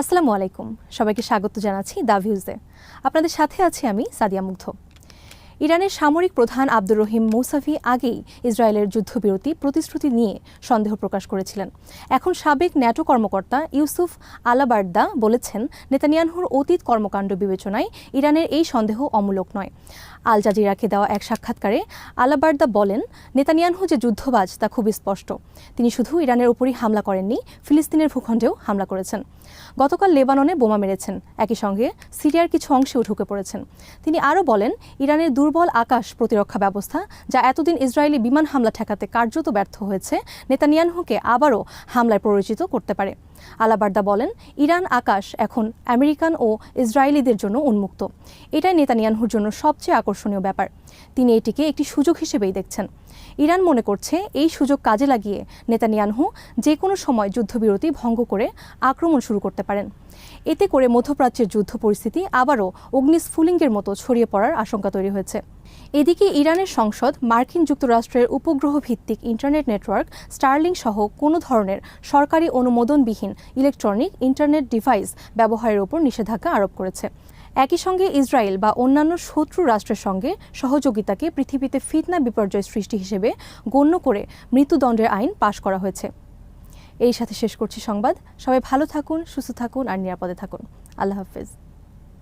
আসসালামু আলাইকুম। সবাইকে স্বাগত জানাচ্ছি দা ভিউজে। আপনাদের সাথে আছি আমি সাদিয়া মুগ্ধ। ইরানের সামরিক প্রধান আব্দুর রহিম মৌসাফি আগেই ইসরায়েলের যুদ্ধবিরতি প্রতিশ্রুতি নিয়ে সন্দেহ প্রকাশ করেছিলেন। এখন সাবেক ন্যাটো কর্মকর্তা ইউসুফ আলাবার্দা বলেছেন নেতানিয়ানহুর অতীত কর্মকাণ্ড বিবেচনায় ইরানের এই সন্দেহ অমূলক নয়। আল জাজিরাকে দেওয়া এক সাক্ষাৎকারে আলাবার্দা বলেন নেতানিয়ানহু যে যুদ্ধবাজ, তা খুবই স্পষ্ট। তিনি শুধু ইরানের উপরই হামলা করেননি, ফিলিস্তিনের ভূখণ্ডেও হামলা করেছেন। গতকাল লেবাননে বোমা মেরেছেন। একই সঙ্গে সিরিয়ার কিছু অংশেও ঢুকে পড়েছেন। তিনি আরও বলেন, ইরানের দুর্বল আকাশ প্রতিরক্ষা ব্যবস্থা, যা এতদিন ইসরায়েলি বিমান হামলা ঠেকাতে কার্যত ব্যর্থ হয়েছে নেতানিয়ানহুকে আবারও হামলায় প্ররোচিত করতে পারে। আলাবার্দা বলেন, ইরান আকাশ এখন আমেরিকান ও ইসরায়েলিদের জন্য উন্মুক্ত। এটাই নেতানিয়ানহুর জন্য সবচেয়ে আকর্ষণীয় ব্যাপার। তিনি এটিকে একটি সুযোগ হিসেবেই দেখছেন। ইরান মনে করছে, এই সুযোগ কাজে লাগিয়ে নেতানিয়ানহু যে কোনো সময় যুদ্ধবিরতি ভঙ্গ করে আক্রমণ শুরু করতে পারেন। এতে করে মধ্যপ্রাচ্যের যুদ্ধ পরিস্থিতি আবারও অগ্নিস্ফুলিঙ্গের মতো ছড়িয়ে পড়ার আশঙ্কা তৈরি হয়েছে। এদিকে ইরানের সংসদ, মার্কিন যুক্তরাষ্ট্রের উপগ্রহ ভিত্তিক ইন্টারনেট নেটওয়ার্ক, স্টারলিং সহ কোনো ধরনের সরকারি অনুমোদনবিহীন ইলেকট্রনিক ইন্টারনেট ডিভাইস ব্যবহারের উপর নিষেধাজ্ঞা আরোপ করেছে। একই সঙ্গে ইসরায়েল বা অন্যান্য শত্রু রাষ্ট্রের সঙ্গে সহযোগিতাকে পৃথিবীতে ফিতনা বিপর্যয় সৃষ্টি হিসেবে গণ্য করে মৃত্যুদণ্ডের আইন পাশ করা হয়েছে। এই সাথে শেষ করছি সংবাদ। সবাই ভালো থাকুন, সুস্থ থাকুন আর নিরাপদে থাকুন। আল্লাহ হাফেজ।